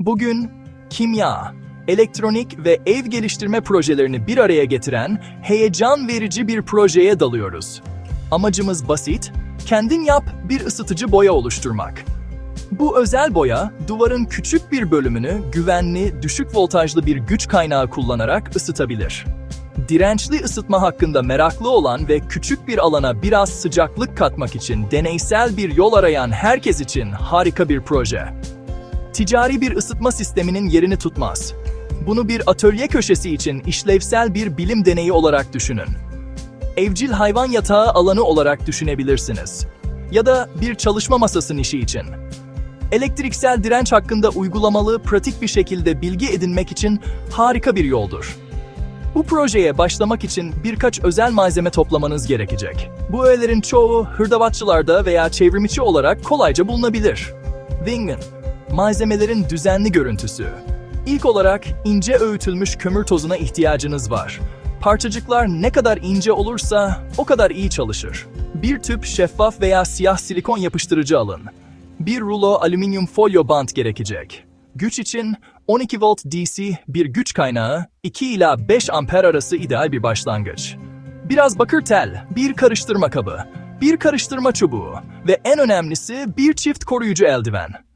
Bugün kimya, elektronik ve ev geliştirme projelerini bir araya getiren heyecan verici bir projeye dalıyoruz. Amacımız basit, kendin yap bir ısıtıcı boya oluşturmak. Bu özel boya, duvarın küçük bir bölümünü güvenli, düşük voltajlı bir güç kaynağı kullanarak ısıtabilir. Dirençli ısıtma hakkında meraklı olan ve küçük bir alana biraz sıcaklık katmak için deneysel bir yol arayan herkes için harika bir proje. Ticari bir ısıtma sisteminin yerini tutmaz. Bunu bir atölye köşesi için işlevsel bir bilim deneyi olarak düşünün. Evcil hayvan yatağı alanı olarak düşünebilirsiniz. Ya da bir çalışma masasının işi için. Elektriksel direnç hakkında uygulamalı, pratik bir şekilde bilgi edinmek için harika bir yoldur. Bu projeye başlamak için birkaç özel malzeme toplamanız gerekecek. Bu öğelerin çoğu hırdavatçılarda veya çevrimiçi olarak kolayca bulunabilir. Wingen, malzemelerin düzenli görüntüsü. İlk olarak ince öğütülmüş kömür tozuna ihtiyacınız var. Parçacıklar ne kadar ince olursa o kadar iyi çalışır. Bir tüp şeffaf veya siyah silikon yapıştırıcı alın. Bir rulo alüminyum folyo bant gerekecek. Güç için 12 volt DC bir güç kaynağı 2 ila 5 amper arası ideal bir başlangıç. Biraz bakır tel, bir karıştırma kabı, bir karıştırma çubuğu ve en önemlisi bir çift koruyucu eldiven.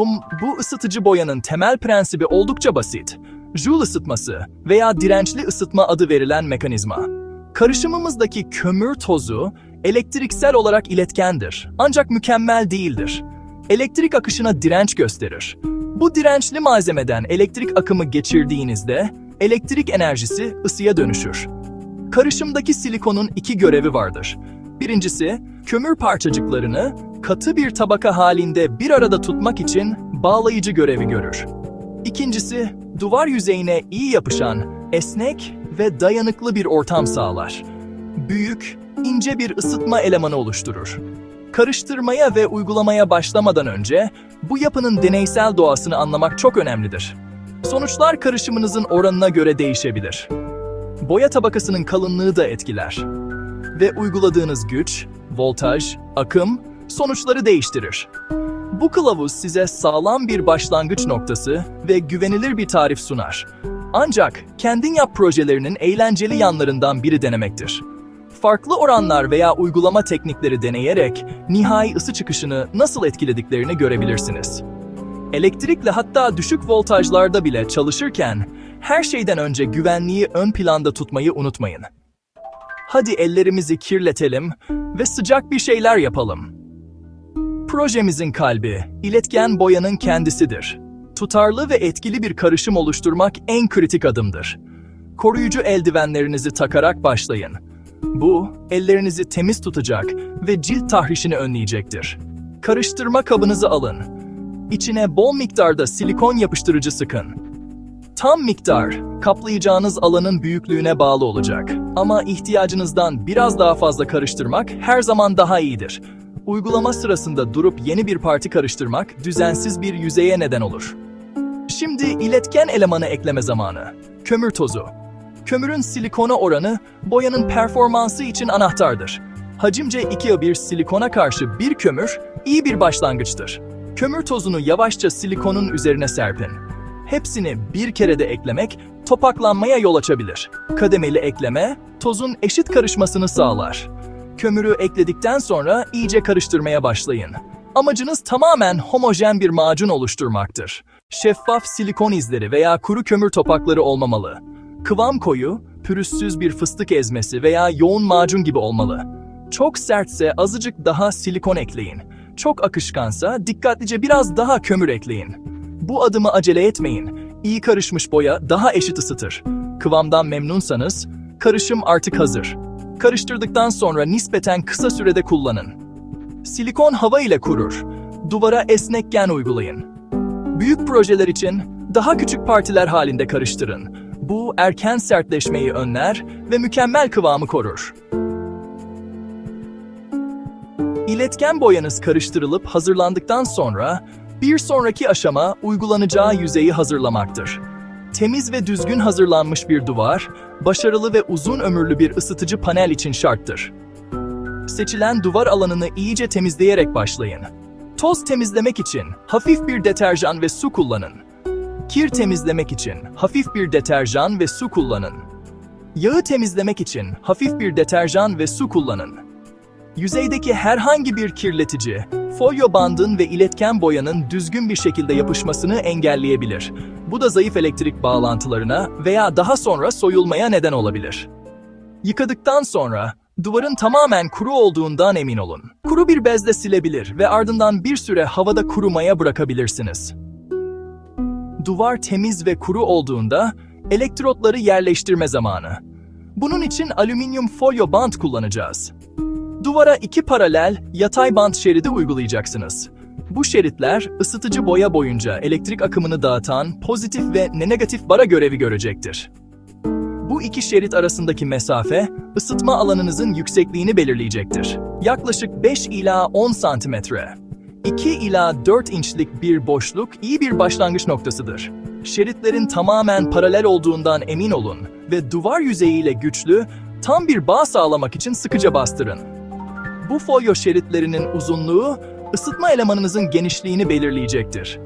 Um, bu ısıtıcı boyanın temel prensibi oldukça basit. Joule ısıtması veya dirençli ısıtma adı verilen mekanizma. Karışımımızdaki kömür tozu elektriksel olarak iletkendir ancak mükemmel değildir. Elektrik akışına direnç gösterir. Bu dirençli malzemeden elektrik akımı geçirdiğinizde elektrik enerjisi ısıya dönüşür. Karışımdaki silikonun iki görevi vardır. Birincisi, kömür parçacıklarını katı bir tabaka halinde bir arada tutmak için bağlayıcı görevi görür. İkincisi, duvar yüzeyine iyi yapışan, esnek ve dayanıklı bir ortam sağlar. Büyük, ince bir ısıtma elemanı oluşturur. Karıştırmaya ve uygulamaya başlamadan önce bu yapının deneysel doğasını anlamak çok önemlidir. Sonuçlar karışımınızın oranına göre değişebilir. Boya tabakasının kalınlığı da etkiler. Ve uyguladığınız güç, voltaj, akım sonuçları değiştirir. Bu kılavuz size sağlam bir başlangıç noktası ve güvenilir bir tarif sunar. Ancak kendin yap projelerinin eğlenceli yanlarından biri denemektir. Farklı oranlar veya uygulama teknikleri deneyerek nihai ısı çıkışını nasıl etkilediklerini görebilirsiniz. Elektrikle hatta düşük voltajlarda bile çalışırken her şeyden önce güvenliği ön planda tutmayı unutmayın. Hadi ellerimizi kirletelim ve sıcak bir şeyler yapalım. Projemizin kalbi, iletken boyanın kendisidir. Tutarlı ve etkili bir karışım oluşturmak en kritik adımdır. Koruyucu eldivenlerinizi takarak başlayın. Bu, ellerinizi temiz tutacak ve cilt tahrişini önleyecektir. Karıştırma kabınızı alın. İçine bol miktarda silikon yapıştırıcı sıkın. Tam miktar, kaplayacağınız alanın büyüklüğüne bağlı olacak. Ama ihtiyacınızdan biraz daha fazla karıştırmak her zaman daha iyidir. Uygulama sırasında durup yeni bir parti karıştırmak düzensiz bir yüzeye neden olur. Şimdi iletken elemanı ekleme zamanı. Kömür tozu. Kömürün silikona oranı boyanın performansı için anahtardır. Hacimce 2'ye 1 silikona karşı bir kömür iyi bir başlangıçtır. Kömür tozunu yavaşça silikonun üzerine serpin. Hepsini bir kerede eklemek topaklanmaya yol açabilir. Kademeli ekleme tozun eşit karışmasını sağlar. Kömürü ekledikten sonra iyice karıştırmaya başlayın. Amacınız tamamen homojen bir macun oluşturmaktır. Şeffaf silikon izleri veya kuru kömür topakları olmamalı. Kıvam koyu, pürüzsüz bir fıstık ezmesi veya yoğun macun gibi olmalı. Çok sertse azıcık daha silikon ekleyin. Çok akışkansa dikkatlice biraz daha kömür ekleyin. Bu adımı acele etmeyin. İyi karışmış boya daha eşit ısıtır. Kıvamdan memnunsanız karışım artık hazır. Karıştırdıktan sonra nispeten kısa sürede kullanın. Silikon hava ile kurur. Duvara esnek gen uygulayın. Büyük projeler için daha küçük partiler halinde karıştırın. Bu erken sertleşmeyi önler ve mükemmel kıvamı korur. İletken boyanız karıştırılıp hazırlandıktan sonra bir sonraki aşama uygulanacağı yüzeyi hazırlamaktır. Temiz ve düzgün hazırlanmış bir duvar, başarılı ve uzun ömürlü bir ısıtıcı panel için şarttır. Seçilen duvar alanını iyice temizleyerek başlayın. Toz temizlemek için hafif bir deterjan ve su kullanın. Kir temizlemek için hafif bir deterjan ve su kullanın. Yağı temizlemek için hafif bir deterjan ve su kullanın. Yüzeydeki herhangi bir kirletici, folyo bandın ve iletken boyanın düzgün bir şekilde yapışmasını engelleyebilir. Bu da zayıf elektrik bağlantılarına veya daha sonra soyulmaya neden olabilir. Yıkadıktan sonra duvarın tamamen kuru olduğundan emin olun. Kuru bir bezle silebilir ve ardından bir süre havada kurumaya bırakabilirsiniz. Duvar temiz ve kuru olduğunda elektrotları yerleştirme zamanı. Bunun için alüminyum folyo bant kullanacağız. Duvara iki paralel yatay bant şeridi uygulayacaksınız. Bu şeritler ısıtıcı boya boyunca elektrik akımını dağıtan pozitif ve negatif bara görevi görecektir. Bu iki şerit arasındaki mesafe ısıtma alanınızın yüksekliğini belirleyecektir. Yaklaşık 5 ila 10 santimetre. 2 ila 4 inçlik bir boşluk iyi bir başlangıç noktasıdır. Şeritlerin tamamen paralel olduğundan emin olun ve duvar yüzeyiyle güçlü, tam bir bağ sağlamak için sıkıca bastırın. Bu folyo şeritlerinin uzunluğu ısıtma elemanınızın genişliğini belirleyecektir.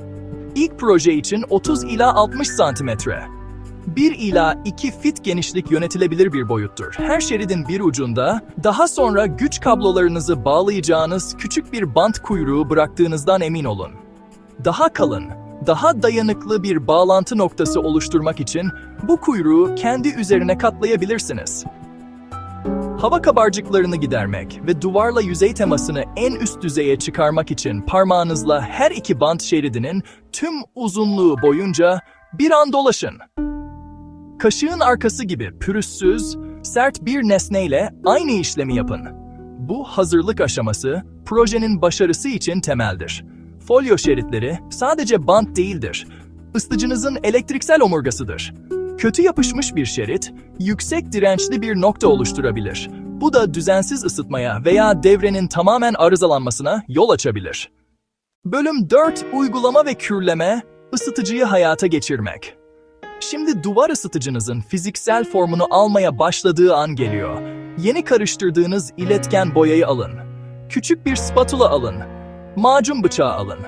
İlk proje için 30 ila 60 santimetre. 1 ila 2 fit genişlik yönetilebilir bir boyuttur. Her şeridin bir ucunda, daha sonra güç kablolarınızı bağlayacağınız küçük bir bant kuyruğu bıraktığınızdan emin olun. Daha kalın, daha dayanıklı bir bağlantı noktası oluşturmak için bu kuyruğu kendi üzerine katlayabilirsiniz. Hava kabarcıklarını gidermek ve duvarla yüzey temasını en üst düzeye çıkarmak için parmağınızla her iki bant şeridinin tüm uzunluğu boyunca bir an dolaşın. Kaşığın arkası gibi pürüzsüz, sert bir nesneyle aynı işlemi yapın. Bu hazırlık aşaması projenin başarısı için temeldir. Folyo şeritleri sadece bant değildir. Isıtıcınızın elektriksel omurgasıdır. Kötü yapışmış bir şerit, yüksek dirençli bir nokta oluşturabilir. Bu da düzensiz ısıtmaya veya devrenin tamamen arızalanmasına yol açabilir. Bölüm 4 Uygulama ve kürleme, ısıtıcıyı hayata geçirmek. Şimdi duvar ısıtıcınızın fiziksel formunu almaya başladığı an geliyor. Yeni karıştırdığınız iletken boyayı alın. Küçük bir spatula alın. Macun bıçağı alın.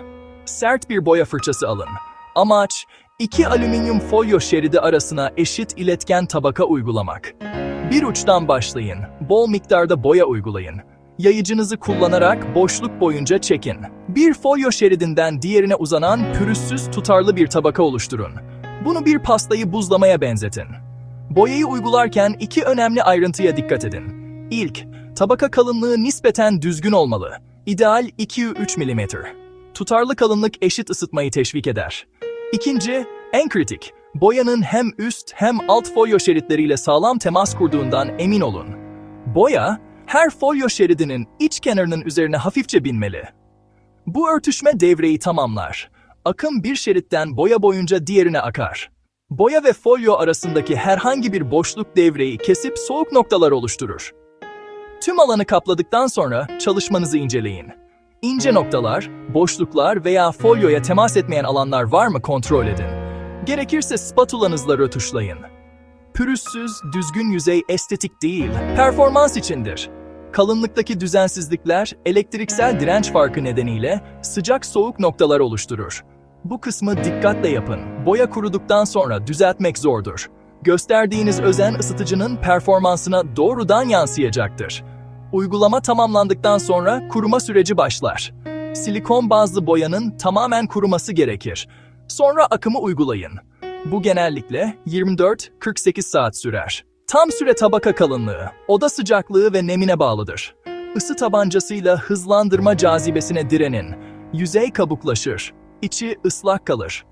Sert bir boya fırçası alın. Amaç, iki alüminyum folyo şeridi arasına eşit iletken tabaka uygulamak. Bir uçtan başlayın, bol miktarda boya uygulayın. Yayıcınızı kullanarak boşluk boyunca çekin. Bir folyo şeridinden diğerine uzanan pürüzsüz tutarlı bir tabaka oluşturun. Bunu bir pastayı buzlamaya benzetin. Boyayı uygularken iki önemli ayrıntıya dikkat edin. İlk, tabaka kalınlığı nispeten düzgün olmalı. İdeal 2-3 mm. Tutarlı kalınlık eşit ısıtmayı teşvik eder. İkinci, en kritik, boyanın hem üst hem alt folyo şeritleriyle sağlam temas kurduğundan emin olun. Boya, her folyo şeridinin iç kenarının üzerine hafifçe binmeli. Bu örtüşme devreyi tamamlar. Akım bir şeritten boya boyunca diğerine akar. Boya ve folyo arasındaki herhangi bir boşluk devreyi kesip soğuk noktalar oluşturur. Tüm alanı kapladıktan sonra çalışmanızı inceleyin. İnce noktalar, boşluklar veya folyoya temas etmeyen alanlar var mı kontrol edin. Gerekirse spatulanızla rötuşlayın. Pürüzsüz, düzgün yüzey estetik değil, performans içindir. Kalınlıktaki düzensizlikler elektriksel direnç farkı nedeniyle sıcak soğuk noktalar oluşturur. Bu kısmı dikkatle yapın. Boya kuruduktan sonra düzeltmek zordur. Gösterdiğiniz özen ısıtıcının performansına doğrudan yansıyacaktır. Uygulama tamamlandıktan sonra kuruma süreci başlar. Silikon bazlı boyanın tamamen kuruması gerekir. Sonra akımı uygulayın. Bu genellikle 24-48 saat sürer. Tam süre tabaka kalınlığı, oda sıcaklığı ve nemine bağlıdır. Isı tabancasıyla hızlandırma cazibesine direnin. Yüzey kabuklaşır, içi ıslak kalır.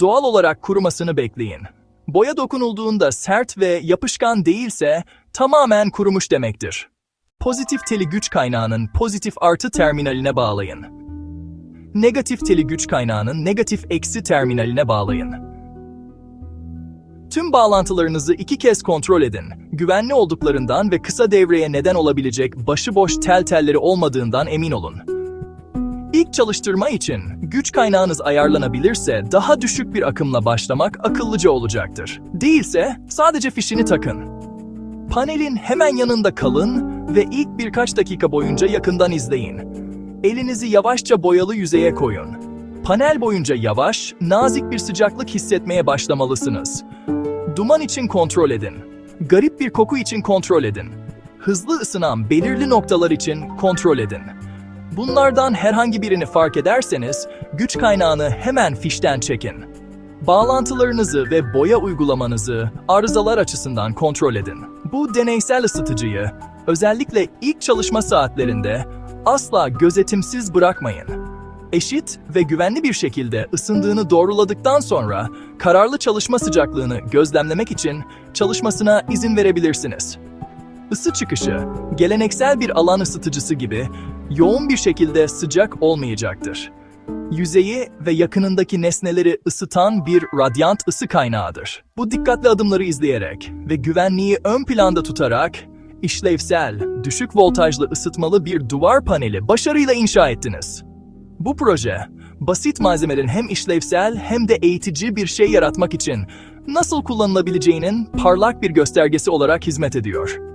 Doğal olarak kurumasını bekleyin. Boya dokunulduğunda sert ve yapışkan değilse tamamen kurumuş demektir. Pozitif teli güç kaynağının pozitif artı terminaline bağlayın. Negatif teli güç kaynağının negatif eksi terminaline bağlayın. Tüm bağlantılarınızı iki kez kontrol edin. Güvenli olduklarından ve kısa devreye neden olabilecek başıboş tel telleri olmadığından emin olun. İlk çalıştırma için güç kaynağınız ayarlanabilirse daha düşük bir akımla başlamak akıllıca olacaktır. Değilse sadece fişini takın. Panelin hemen yanında kalın ve ilk birkaç dakika boyunca yakından izleyin. Elinizi yavaşça boyalı yüzeye koyun. Panel boyunca yavaş, nazik bir sıcaklık hissetmeye başlamalısınız. Duman için kontrol edin. Garip bir koku için kontrol edin. Hızlı ısınan belirli noktalar için kontrol edin. Bunlardan herhangi birini fark ederseniz, güç kaynağını hemen fişten çekin. Bağlantılarınızı ve boya uygulamanızı arızalar açısından kontrol edin. Bu deneysel ısıtıcıyı özellikle ilk çalışma saatlerinde asla gözetimsiz bırakmayın. Eşit ve güvenli bir şekilde ısındığını doğruladıktan sonra kararlı çalışma sıcaklığını gözlemlemek için çalışmasına izin verebilirsiniz. Isı çıkışı, geleneksel bir alan ısıtıcısı gibi yoğun bir şekilde sıcak olmayacaktır. Yüzeyi ve yakınındaki nesneleri ısıtan bir radyant ısı kaynağıdır. Bu dikkatli adımları izleyerek ve güvenliği ön planda tutarak işlevsel, düşük voltajlı ısıtmalı bir duvar paneli başarıyla inşa ettiniz. Bu proje, basit malzemelerin hem işlevsel hem de eğitici bir şey yaratmak için nasıl kullanılabileceğinin parlak bir göstergesi olarak hizmet ediyor.